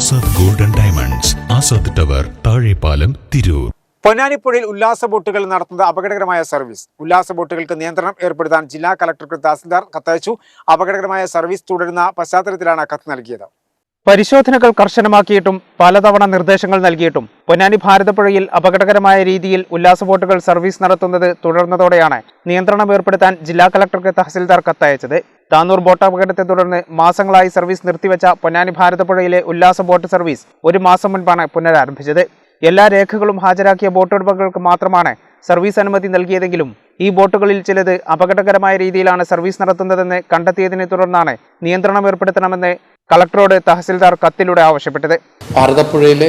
Azad golden diamonds Azad tower Thazhepalam Tirur പൊന്നാനിപ്പുഴയിൽ ഉല്ലാസ ബോട്ടുകൾ നടത്തുന്നത് അപകടകരമായ സർവീസ്. ഉല്ലാസ ബോട്ടുകൾക്ക് നിയന്ത്രണം ഏർപ്പെടുത്താൻ ജില്ലാ കളക്ടർക്ക് തഹസിൽദാർ കത്തയച്ചു. അപകടകരമായ സർവീസ് തുടരുന്ന പശ്ചാത്തലത്തിലാണ് കത്ത് നൽകിയത്. പരിശോധനകൾ കർശനമാക്കിയിട്ടും പലതവണ നിർദ്ദേശങ്ങൾ നൽകിയിട്ടും പൊന്നാനി ഭാരതപ്പുഴയിൽ അപകടകരമായ രീതിയിൽ ഉല്ലാസ ബോട്ടുകൾ സർവീസ് നടത്തുന്നത് തുടർന്നതോടെയാണ് നിയന്ത്രണം ഏർപ്പെടുത്താൻ ജില്ലാ കളക്ടർക്ക് തഹസിൽദാർ കത്തയച്ചത്. താനൂർ ബോട്ട് അപകടത്തെ തുടർന്ന് മാസങ്ങളായി സർവീസ് നിർത്തിവെച്ച പൊന്നാനി ഭാരതപ്പുഴയിലെ ഉല്ലാസ ബോട്ട് സർവീസ് ഒരു മാസം മുൻപാണ് പുനരാരംഭിച്ചത്. എല്ലാ രേഖകളും ഹാജരാക്കിയ ബോട്ടുടമകൾക്ക് മാത്രമാണ് സർവീസ് അനുമതി നൽകിയതെങ്കിലും ഈ ബോട്ടുകളിൽ ചിലത് അപകടകരമായ രീതിയിലാണ് സർവീസ് നടത്തുന്നതെന്ന് കണ്ടെത്തിയതിനെ തുടർന്നാണ് നിയന്ത്രണം ഏർപ്പെടുത്തണമെന്ന് കളക്ടറോട് തഹസിൽദാർ കത്തിലൂടെ ആവശ്യപ്പെട്ടത്. ഭാരതപ്പുഴയിലെ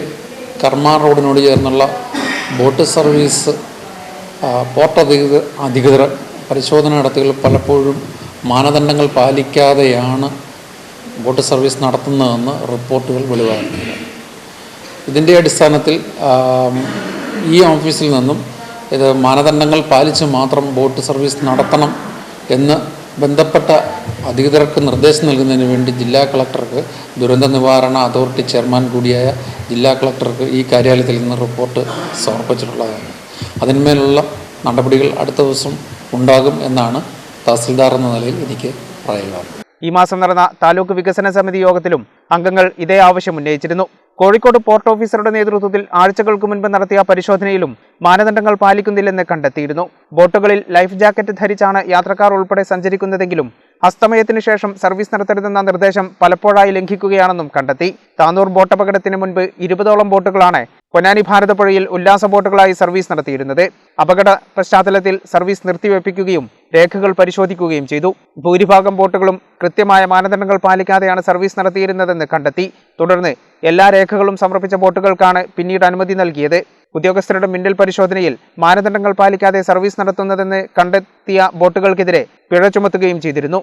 കർമ്മ റോഡിനോട് ചേർന്നുള്ള ബോട്ട് സർവീസ് ബോട്ട് അധികൃതർ അധികൃതർ പരിശോധന നടത്തുകൾ പലപ്പോഴും മാനദണ്ഡങ്ങൾ പാലിക്കാതെയാണ് ബോട്ട് സർവീസ് നടത്തുന്നതെന്ന് റിപ്പോർട്ടുകൾ വെളിവാക്കുന്നത് ഇതിന്റെ അടിസ്ഥാനത്തിൽ ഈ ഓഫീസിൽ നിന്നും ഇത് മാനദണ്ഡങ്ങൾ പാലിച്ച് മാത്രം ബോട്ട് സർവീസ് നടത്തണം എന്ന് ബന്ധപ്പെട്ട അധികൃതർക്ക് നിർദ്ദേശം നൽകുന്നതിന് വേണ്ടി ജില്ലാ കളക്ടർക്ക് ദുരന്ത നിവാരണ അതോറിറ്റി ചെയർമാൻ കൂടിയായ ജില്ലാ കളക്ടർക്ക് ഈ കാര്യാലയത്തിൽ നിന്ന് റിപ്പോർട്ട് സമർപ്പിച്ചിട്ടുള്ളതാണ്. അതിന്മേലുള്ള നടപടികൾ അടുത്ത ദിവസം ഉണ്ടാകും എന്നാണ് തഹസിൽദാർ എന്ന നിലയിൽ എനിക്ക് പറയുക. ഈ മാസം നടന്ന താലൂക്ക് വികസന സമിതി യോഗത്തിലും അംഗങ്ങൾ ഇതേ ആവശ്യം ഉന്നയിച്ചിരുന്നു. കോഴിക്കോട് പോർട്ട് ഓഫീസറുടെ നേതൃത്വത്തിൽ ആഴ്ചകൾക്ക് മുൻപ് നടത്തിയ പരിശോധനയിലും മാനദണ്ഡങ്ങൾ പാലിക്കുന്നില്ലെന്ന് കണ്ടെത്തിയിരുന്നു. ബോട്ടുകളിൽ ലൈഫ് ജാക്കറ്റ് ധരിച്ചാണ് യാത്രക്കാർ ഉൾപ്പെടെ സഞ്ചരിക്കുന്നതെങ്കിലും അസ്തമയത്തിന് ശേഷം സർവീസ് നടത്തരുതെന്ന നിർദ്ദേശം പലപ്പോഴായി ലംഘിക്കുകയാണെന്നും കണ്ടെത്തി. താനൂർ ബോട്ടപകടത്തിന് മുൻപ് ഇരുപതോളം ബോട്ടുകളാണ് പൊന്നാനി ഭാരതപ്പുഴയിൽ ഉല്ലാസ ബോട്ടുകളായി സർവീസ് നടത്തിയിരുന്നത്. അപകട പശ്ചാത്തലത്തിൽ സർവീസ് നിർത്തിവെപ്പിക്കുകയും രേഖകൾ പരിശോധിക്കുകയും ചെയ്തു. ഭൂരിഭാഗം ബോട്ടുകളും കൃത്യമായ മാനദണ്ഡങ്ങൾ പാലിക്കാതെയാണ് സർവീസ് നടത്തിയിരുന്നതെന്ന് കണ്ടെത്തി. തുടർന്ന് എല്ലാ രേഖകളും സമർപ്പിച്ച ബോട്ടുകൾക്കാണ് പിന്നീട് അനുമതി നൽകിയത്. ഉദ്യോഗസ്ഥരുടെ മിന്നൽ പരിശോധനയിൽ മാനദണ്ഡങ്ങൾ പാലിക്കാതെ സർവീസ് നടത്തുന്നതെന്ന് കണ്ടെത്തിയ ബോട്ടുകൾക്കെതിരെ പിഴ ചുമത്തുകയും ചെയ്തിരുന്നു.